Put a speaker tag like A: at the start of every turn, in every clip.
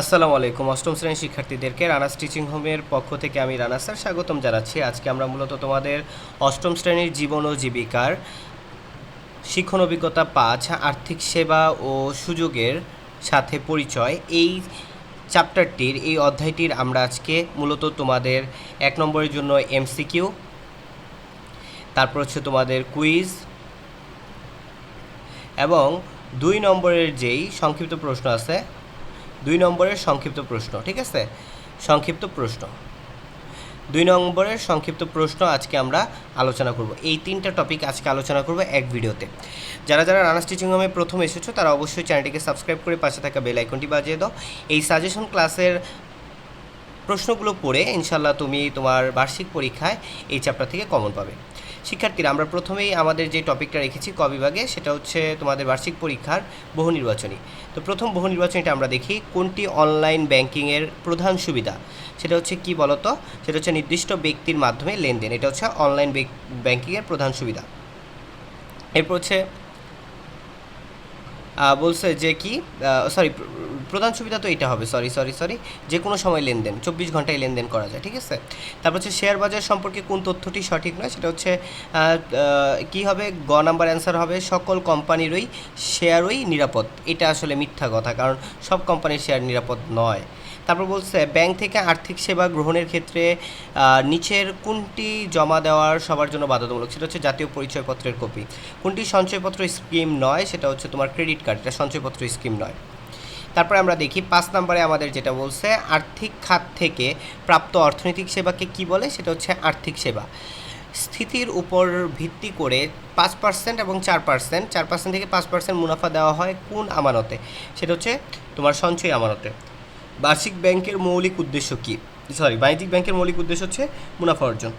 A: আসসালামু আলাইকুম। অষ্টম শ্রেণির শিক্ষার্থীদেরকে রানাস টিচিং হোমের পক্ষ থেকে আমি রানা স্যার স্বাগতম জানাচ্ছি। আজকে আমরা মূলত তোমাদের অষ্টম শ্রেণির জীবন ও জীবিকার শিক্ষণ অভিজ্ঞতা পাঁচ আর্থিক সেবা ও সুযোগের সাথে পরিচয় এই চ্যাপ্টারটির, এই অধ্যায়টির আমরা আজকে মূলত তোমাদের এক নম্বরের জন্য এমসিকিউ, তারপর হচ্ছে তোমাদের কুইজ এবং দুই নম্বরের যেই সংক্ষিপ্ত প্রশ্ন আছে দুই নম্বরের সংক্ষিপ্ত প্রশ্ন, ঠিক আছে? সংক্ষিপ্ত প্রশ্ন। দুই নম্বরের সংক্ষিপ্ত প্রশ্ন আজকে আমরা আলোচনা করব। এই তিনটা টপিক আজকে আলোচনা করব এক ভিডিওতে। যারা যারা রানাস স্টিচিং হোমে প্রথম এসেছ, তারা অবশ্যই চ্যানেলটিকে সাবস্ক্রাইব করে পাশে থাকা বেল আইকনটি বাজিয়ে দাও। এই সাজেশন ক্লাসের প্রশ্নগুলো পড়ে ইনশাল্লাহ তুমি তোমার বার্ষিক পরীক্ষায় এই চ্যাপ্টার থেকে কমন পাবে। শিক্ষার্থীরা, আমরা প্রথমেই আমাদের যে টপিকটা রেখেছি ক বিভাগে, সেটা হচ্ছে তোমাদের বার্ষিক পরীক্ষার বহু নির্বাচনী। তো প্রথম বহু নির্বাচনীটা আমরা দেখি, কোনটি অনলাইন ব্যাংকিংয়ের প্রধান সুবিধা? সেটা হচ্ছে কি বলতো? সেটা হচ্ছে নির্দিষ্ট ব্যক্তির মাধ্যমে লেনদেন, এটা হচ্ছে অনলাইন ব্যাংকিংয়ের প্রধান সুবিধা। এরপর হচ্ছে বলছে যে কি সরি প্রধান সুবিধা তো এটা হবে সরি সরি সরি যে কোনো সময় লেনদেন, চব্বিশ ঘন্টায় লেনদেন করা যায়, ঠিক আছে? তারপর হচ্ছে শেয়ার বাজার সম্পর্কে কোন তথ্যটি সঠিক নয়, সেটা হচ্ছে কি হবে, গ নাম্বার অ্যান্সার হবে, সকল কোম্পানিরই শেয়ারই নিরাপদ, এটা আসলে মিথ্যা কথা, কারণ সব কোম্পানির শেয়ার নিরাপদ নয়। তারপর বলছে, ব্যাংক থেকে আর্থিক সেবা গ্রহণের ক্ষেত্রে নিচের কোনটি জমা দেওয়ার সবার জন্য বাধ্যতামূলক? সেটা হচ্ছে জাতীয় পরিচয়পত্রের কপি। কোনটি সঞ্চয়পত্র স্কিম নয়, সেটা হচ্ছে তোমার ক্রেডিট কার্ড, এটা সঞ্চয়পত্র স্কিম নয়। তারপরে আমরা দেখি, পাঁচ নম্বরে আমাদের যেটা বলছে, আর্থিক খাত থেকে প্রাপ্ত অর্থনৈতিক সেবাকে কি বলে? সেটা হচ্ছে আর্থিক সেবা। স্থিতির উপর ভিত্তি করে পাঁচ পার্সেন্ট এবং চার পার্সেন্ট চার পার্সেন্ট থেকে পাঁচ পার্সেন্ট মুনাফা দেওয়া হয় কোন আমানতে? সেটা হচ্ছে তোমার সঞ্চয় আমানতে। বার্ষিক ব্যাংকের মৌলিক উদ্দেশ্য কী? সরি, বাণিজ্যিক ব্যাংকের মৌলিক উদ্দেশ্য হচ্ছে মুনাফা অর্জন।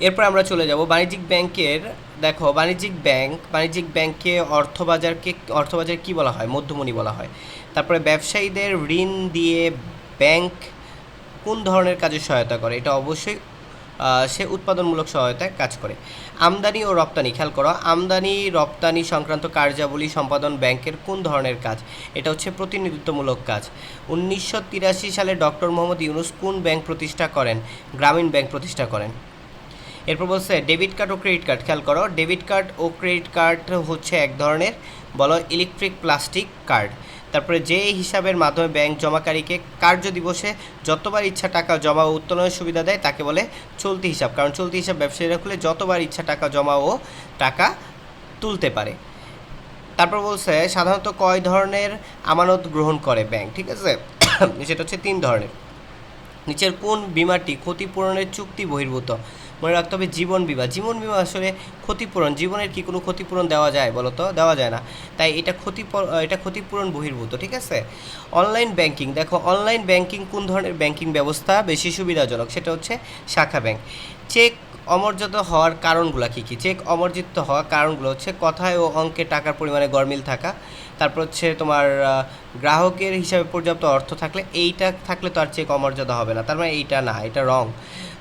A: এরপর আমরা চলে যাব বাণিজ্যিক ব্যাংকের, দেখো বাণিজ্যিক ব্যাংক, বাণিজ্যিক ব্যাংকে অর্থবাজারকে, অর্থবাজার কি বলা হয়? মধ্যমণি বলা হয়। তারপরে ব্যবসায়ীদের ঋণ দিয়ে ব্যাংক কোন ধরনের কাজে সহায়তা করে? এটা অবশ্যই সে উৎপাদনমূলক সহায়তায় কাজ করে। আমদানি ও রপ্তানি, খেয়াল করো, আমদানি, রপ্তানি সংক্রান্ত কার্যাবলী সম্পাদন ব্যাংকের কোন ধরনের কাজ? এটা হচ্ছে প্রতিনিধিত্বমূলক কাজ। উনিশশো তিরাশি সালে ডক্টর মোহাম্মদ ইউনুস কোন ব্যাংক প্রতিষ্ঠা করেন? গ্রামীণ ব্যাংক প্রতিষ্ঠা করেন। এরপর বলছে, ডেবিট কার্ড ও ক্রেডিট কার্ড, খেয়াল করো, ডেবিট কার্ড ও ক্রেডিট কার্ড হচ্ছে এক ধরনের, বলো ইলেকট্রিক প্লাস্টিক কার্ড। তারপরে যে হিসাবের মাধ্যমে ব্যাংক জমাকারীকে কার্য দিবসে যতবার ইচ্ছা টাকা জমা ও উত্তোলনের সুবিধা দেয়, তাকে বলে চলতি হিসাব। কারণ চলতি হিসাব ব্যবসায়ীরা খুলে যতবার ইচ্ছা টাকা জমা ও টাকা তুলতে পারে। তারপর বলছে, সাধারণত কয় ধরনের আমানত গ্রহণ করে ব্যাংক? ঠিক আছে? সেটা হচ্ছে তিন ধরনের। নিচের কোন বিমাটি ক্ষতিপূরণের চুক্তি বহির্ভূত? মনে রাখতে হবে জীবন বিমা। জীবন বিমা আসলে ক্ষতিপূরণ, জীবনের কি কোনো ক্ষতিপূরণ দেওয়া যায় বলো তো? দেওয়া যায় না। তাই এটা ক্ষতি এটা ক্ষতিপূরণ বহির্ভূত, ঠিক আছে? অনলাইন ব্যাংকিং, দেখো অনলাইন ব্যাংকিং কোন ধরনের ব্যাংকিং ব্যবস্থা বেশি সুবিধাজনক? সেটা হচ্ছে শাখা ব্যাংক। চেক অমর্যাদা হওয়ার কারণগুলো কী কী? চেক অমর্যাদিত হওয়ার কারণগুলো হচ্ছে কথায় ও অঙ্কে টাকার পরিমাণে গরমিল থাকা। তারপর হচ্ছে তোমার গ্রাহকের হিসাবে পর্যাপ্ত অর্থ থাকলে এইটা থাকলে তো আর চেক অমর্যাদা হবে না। তার মানে এইটা না, এটা রং।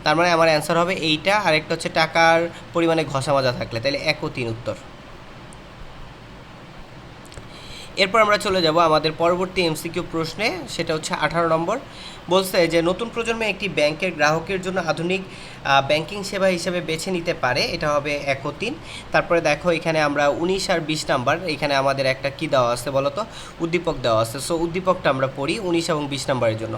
A: তার মানে আমার অ্যান্সার হবে এইটা আর একটা হচ্ছে টাকার পরিমাণে ঘষা মাজা থাকলে। তাহলে এক ও তিন উত্তর। এরপর আমরা চলে যাব আমাদের পরবর্তী এমসিকিউ প্রশ্নে, সেটা হচ্ছে আঠারো নম্বর। বলছে যে, নতুন প্রজন্মে একটি ব্যাংকের গ্রাহকের জন্য আধুনিক ব্যাংকিং সেবা হিসেবে বেছে নিতে পারে। এটা হবে এক তিন। তারপরে দেখো, এখানে আমরা উনিশ আর বিশ নাম্বার। এখানে আমাদের একটা কি দেওয়া আছে বলতো? উদ্দীপক দেওয়া আছে। সো উদ্দীপকটা আমরা পড়ি উনিশ এবং বিশ নাম্বারের জন্য।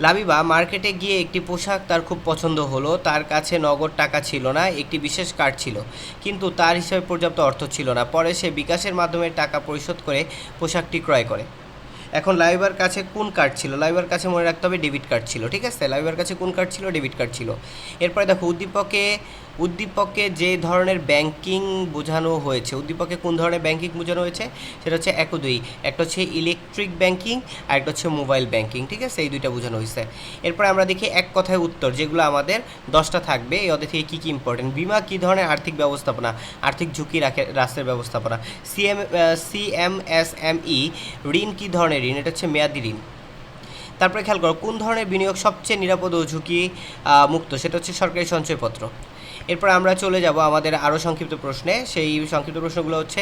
A: লাবিবা মার্কেটে গিয়ে একটি পোশাক তার খুব পছন্দ হলো। তার কাছে নগদ টাকা ছিল না, একটি বিশেষ কার্ড ছিল। কিন্তু তার হিসাবে পর্যাপ্ত অর্থ ছিল না। পরে সে বিকাশের মাধ্যমে টাকা পরিশোধ করে পোশাকটি ক্রয় করে। এখন লাইবার কাছে কোন কার্ড ছিল? লাইবার কাছে মনে রাখতে হবে ডেবিট কার্ড ছিল, ঠিক আছে? লাইবার কাছে কোন কার্ড ছিল? ডেবিট কার্ড ছিল। এরপরে দেখো, উদ্দীপকে উদ্দীপকে যে ধরনের ব্যাংকিং বোঝানো হয়েছে, উদ্দীপকে কোন ধরনের ব্যাংকিং বোঝানো হয়েছে? সেটা হচ্ছে এক দুই। একটা হচ্ছে ইলেকট্রিক ব্যাংকিং আর একটা হচ্ছে মোবাইল ব্যাংকিং, ঠিক আছে? এই দুইটা বোঝানো হয়েছে। এরপরে আমরা দেখি এক কথায় উত্তর, যেগুলো আমাদের দশটা থাকবে। এই ওদের থেকে কী কী ইম্পর্টেন্ট বিমা কী ধরনের আর্থিক ব্যবস্থাপনা? আর্থিক ঝুঁকি রাখে রাষ্ট্রের ব্যবস্থাপনা। সিএম সিএমএসএমই ঋণ কী ধরনের? ঋণ, এটা হচ্ছে মেয়াদি ঋণ। তারপরে খেয়াল করো, কোন ধরনের বিনিয়োগ সবচেয়ে নিরাপদ ও ঝুঁকি মুক্ত, সেটা হচ্ছে সরকারি সঞ্চয়পত্র। এরপর আমরা চলে যাব আমাদের আরও সংক্ষিপ্ত প্রশ্নে, সেই সংক্ষিপ্ত প্রশ্নগুলো হচ্ছে,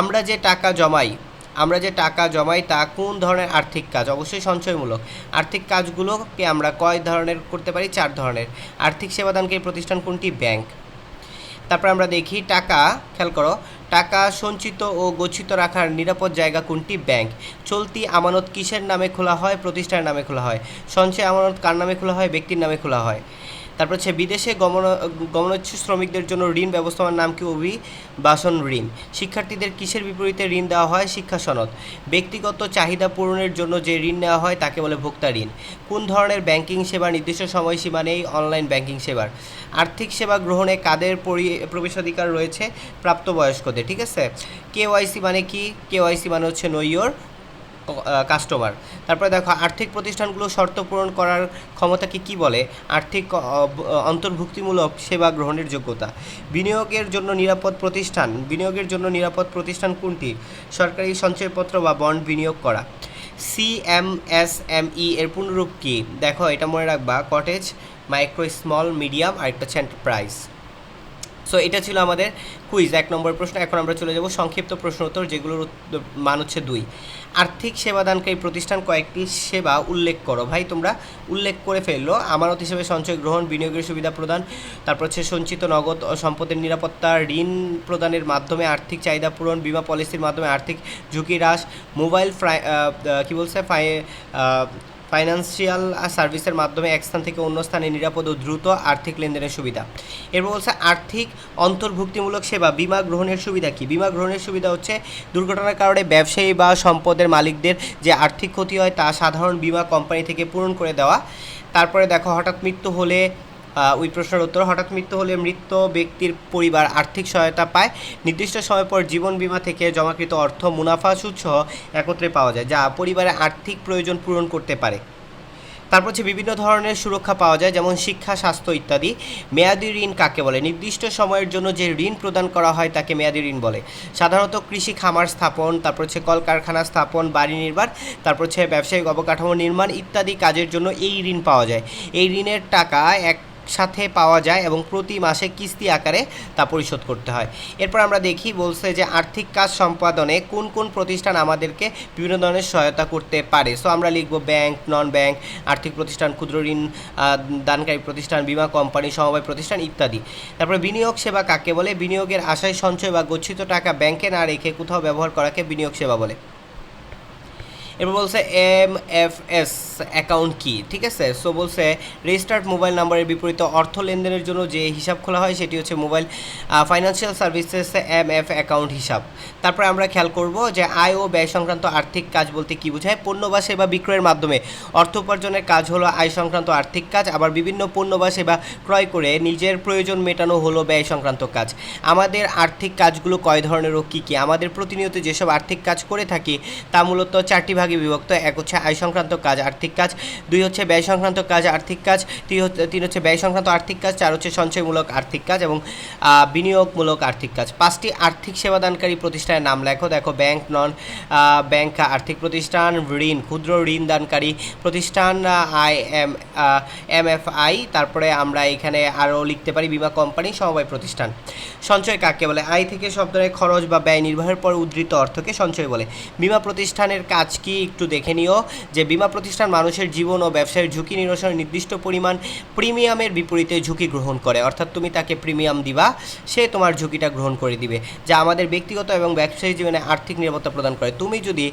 A: আমরা যে টাকা জমাই, আমরা যে টাকা জমাই তা কোন ধরনের আর্থিক কাজ? অবশ্যই সঞ্চয়মূলক। আর্থিক কাজগুলোকে আমরা কয় ধরনের করতে পারি? চার ধরনের। আর্থিক সেবাদানকারী প্রতিষ্ঠান কোনটি? ব্যাংক। তারপর আমরা দেখি টাকা, খেয়াল করো, টাকা সঞ্চিত ও গচ্ছিত রাখার নিরাপদ জায়গা কোনটি? ব্যাংক। চলতি আমানত কিসের নামে খোলা হয়? প্রতিষ্ঠানের নামে খোলা হয়। সঞ্চয় আমানত কার নামে খোলা হয়? ব্যক্তির নামে খোলা হয়। তারপর হচ্ছে বিদেশে গমন গমনোচ্ছু শ্রমিকদের জন্য ঋণ ব্যবস্থাপনার নাম কি অভিবাসন ঋণ? শিক্ষার্থীদের কিসের বিপরীতে ঋণ দেওয়া হয়? শিক্ষা সনদ। ব্যক্তিগত চাহিদা পূরণের জন্য যে ঋণ নেওয়া হয় তাকে বলে ভোক্তা ঋণ। কোন ধরনের ব্যাংকিং সেবা নির্দিষ্ট সময়সীমা নেই? অনলাইন ব্যাংকিং সেবার। আর্থিক সেবা গ্রহণে কাদের পরি- প্রবেশাধিকার রয়েছে? প্রাপ্তবয়স্কদের, ঠিক আছে? কেওয়াইসি মানে কি? কেওয়াইসি মানে হচ্ছে নৈয়র। কাস্টমার তারপরে দেখো, আর্থিক প্রতিষ্ঠানগুলো শর্ত পূরণ করার ক্ষমতাকে কি বলে? আর্থিক অন্তর্ভুক্তিমূলক সেবা গ্রহণের যোগ্যতা। বিনিয়োগের জন্য নিরাপদ প্রতিষ্ঠান। বিনিয়োগের জন্য নিরাপদ প্রতিষ্ঠান কোনটি? সরকারি সঞ্চয়পত্র বা বন্ড বিনিয়োগ করা। C M S M E এর পুনরূপ কি? দেখো, এটা মনে রাখবা কটেজ মাইক্রো স্মল মিডিয়াম আর একটা হচ্ছে এন্টারপ্রাইজ সো এটা ছিল আমাদের কুইজ এক নম্বর প্রশ্ন। এখন আমরা চলে যাব সংক্ষিপ্ত প্রশ্ন উত্তর, যেগুলোর মান হচ্ছে দুই। আর্থিক সেবাদানকারী প্রতিষ্ঠান কয়েকটি সেবা উল্লেখ করো। ভাই, তোমরা উল্লেখ করে ফেলল। আমানত হিসেবে সঞ্চয় গ্রহণ, বিনিয়োগের সুবিধা প্রদান, তারপর হচ্ছে সঞ্চিত নগদ সম্পদের নিরাপত্তা, ঋণ প্রদানের মাধ্যমে আর্থিক চাহিদা পূরণ, বিমা পলিসির মাধ্যমে আর্থিক ঝুঁকি হ্রাস, মোবাইল ফ্রাই কী বলছে? ফাই ফাইন্যান্সিয়াল সার্ভিসের মাধ্যমে এক স্থান থেকে অন্য স্থানে নিরাপদ ও দ্রুত আর্থিক লেনদেনের সুবিধা। এরপর বলছে, আর্থিক অন্তর্ভুক্তিমূলক সেবা, বিমা গ্রহণের সুবিধা কি? বিমা গ্রহণের সুবিধা হচ্ছে, দুর্ঘটনার কারণে ব্যবসায়ী বা সম্পদের মালিকদের যে আর্থিক ক্ষতি হয় তা সাধারণ বিমা কোম্পানি থেকে পূরণ করে দেওয়া। তারপরে দেখো, হঠাৎ মৃত্যু হলে ওই প্রশ্নের উত্তর, হঠাৎ মৃত্যু হলে মৃত ব্যক্তির পরিবার আর্থিক সহায়তা পায়। নির্দিষ্ট সময় পর জীবন বীমা থেকে জমাকৃত অর্থ মুনাফা সহ একত্রে পাওয়া যায়, যা পরিবারের আর্থিক প্রয়োজন পূরণ করতে পারে। তারপর হচ্ছে বিভিন্ন ধরনের সুরক্ষা পাওয়া যায়, যেমন শিক্ষা, স্বাস্থ্য ইত্যাদি। মেয়াদি ঋণ কাকে বলে? নির্দিষ্ট সময়ের জন্য যে ঋণ প্রদান করা হয় তাকে মেয়াদি ঋণ বলে। সাধারণত কৃষি খামার স্থাপন, তারপর হচ্ছে কলকারখানা স্থাপন, বাড়ি নির্মাণ, তারপর হচ্ছে ব্যবসায়িক অবকাঠামো নির্মাণ ইত্যাদি কাজের জন্য এই ঋণ পাওয়া যায়। এই ঋণের টাকা এক সাথে পাওয়া যায় এবং প্রতি মাসে কিস্তি আকারে তা পরিশোধ করতে হয়। এরপর আমরা দেখি বলছে যে আর্থিক কাজ সম্পাদনে কোন কোন প্রতিষ্ঠান আমাদেরকে বিভিন্ন ধরনের সহায়তা করতে পারে। সো আমরা লিখব ব্যাংক নন ব্যাংক আর্থিক প্রতিষ্ঠান, ক্ষুদ্র ঋণ দানকারী প্রতিষ্ঠান, বীমা কোম্পানি সমবায় প্রতিষ্ঠান ইত্যাদি। তারপরে বিনিয়োগ সেবা কাকে বলে? বিনিয়োগের আশায় সঞ্চয় বা গচ্ছিত টাকা ব্যাংকে না রেখে কোথাও ব্যবহার করাকে বিনিয়োগ সেবা বলে। এরপর বলছে এম এফ এস অ্যাকাউন্ট কি? ঠিক আছে? সো বলছে রেজিস্টার্ড মোবাইল নাম্বারের বিপরীতে অর্থ লেনদেনের জন্য যে হিসাব খোলা হয় সেটি হচ্ছে mobile financial services M F account হিসাব। তারপরে আমরা খেয়াল করব যে আয় ও ব্যয় সংক্রান্ত আর্থিক কাজ বলতে কি বোঝায়? পণ্য বা সেবা বিক্রয়ের মাধ্যমে। অর্থ উপার্জনের কাজ হলো আয় সংক্রান্ত আর্থিক কাজ, আবার বিভিন্ন পণ্য বা সেবা ক্রয় করে নিজের প্রয়োজন মেটানো হলো ব্যয় সংক্রান্ত কাজ। আমাদের আর্থিক কাজগুলো কয় ধরনের ও কী কী? আমাদের প্রতিনিয়ত যেসব আর্থিক কাজ করে থাকি, তা মূলত চারটি ভাগে বিভক্ত, এক হচ্ছে আয় সংক্রান্ত কাজ, আর্থিক কাজ, দুই হচ্ছে ব্যয় সংক্রান্ত কাজ, আর্থিক কাজ, তিন হচ্ছে ব্যয় সংক্রান্ত আর্থিক কাজ, চার হচ্ছে সঞ্চয়মূলক আর্থিক কাজ এবং বিনিয়োগমূলক আর্থিক কাজ। পাঁচটি আর্থিক সেবাদানকারী প্রতিষ্ঠানের নাম লেখো, দেখো, ব্যাংক নন ব্যাংক আর্থিক প্রতিষ্ঠান, ঋণ, ক্ষুদ্র ঋণ দানকারী প্রতিষ্ঠান I, M M F I, তারপরে আমরা এখানে আরও লিখতে পারি, বিমা কোম্পানি সমবায় প্রতিষ্ঠান। সঞ্চয় কাকে বলে? আয় থেকে সব ধরনের খরচ বা ব্যয় নির্বাহের পর উদ্ধৃত অর্থকে সঞ্চয় বলে। বিমা প্রতিষ্ঠানের কাজ কি? একটু দেখে নিও যে বিমা প্রতিষ্ঠান মানুষের জীবন ও ব্যবসায়ের ঝুঁকি নিরসনের নির্দিষ্ট পরিমাণ প্রিমিয়ামের বিপরীতে ঝুঁকি গ্রহণ করে। অর্থাৎ তুমি তাকে প্রিমিয়াম দিবা, সে তোমার ঝুঁকিটা গ্রহণ করে দিবে, যা আমাদের ব্যক্তিগত এবং ব্যবসায়ী জীবনে আর্থিক নিরাপত্তা প্রদান করে। তুমি যদি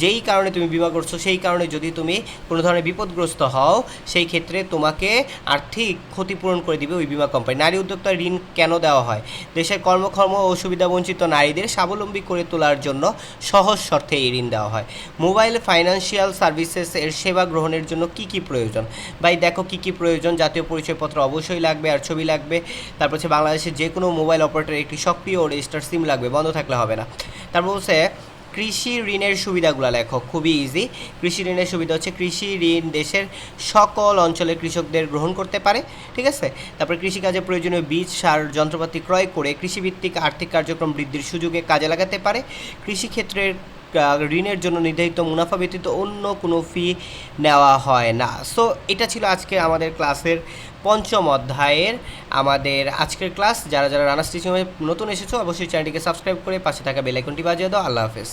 A: যেই কারণে তুমি বিমা করছ, সেই কারণে যদি তুমি কোনো ধরনের বিপদগ্রস্ত হও, সেই ক্ষেত্রে তোমাকে আর্থিক ক্ষতিপূরণ করে দিবে ওই বিমা কোম্পানি। নারী উদ্যোক্তা ঋণ কেন দেওয়া হয়? দেশের কর্মক্ষম ও সুবিধা বঞ্চিত নারীদের স্বাবলম্বী করে তোলার জন্য সহজ শর্তে এই ঋণ দেওয়া হয়। মোবাইল ফাইন্যান্সিয়াল সার্ভিসেস এর সেবা গ্রহণের জন্য কি কি প্রয়োজন? ভাই, দেখো কি কি প্রয়োজন। জাতীয় পরিচয়পত্র অবশ্যই লাগবে, আর ছবি লাগবে। তারপর হচ্ছে বাংলাদেশের যে কোনো মোবাইল অপারেটর একটি সক্রিয় রেজিস্টার সিম লাগবে, বন্ধ থাকলে হবে না। তারপর হচ্ছে কৃষি ঋণের সুবিধাগুলো লেখো, খুবই ইজি কৃষি ঋণের সুবিধা হচ্ছে কৃষি ঋণ দেশের সকল অঞ্চলের কৃষকদের গ্রহণ করতে পারে, ঠিক আছে? তারপরে কৃষিকাজে প্রয়োজনীয় বীজ, সার, যন্ত্রপাতি ক্রয় করে কৃষিভিত্তিক আর্থিক কার্যক্রম বৃদ্ধির সুযোগে কাজে লাগাতে পারে। কৃষিক্ষেত্রের ঋণের জন্য নির্ধারিত মুনাফা ব্যতীত অন্য কোনো ফি নেওয়া হয় না। সো এটা ছিল আজকে আমাদের ক্লাসের পঞ্চম অধ্যায়ের আমাদের আজকের ক্লাস। যারা যারা রানা স্টিচিংয়ে নতুন এসেছ, অবশ্যই চ্যানেলটিকে সাবস্ক্রাইব করে পাশে থাকা বেল আইকনটি বাজিয়ে দাও। আল্লাহ হাফেজ।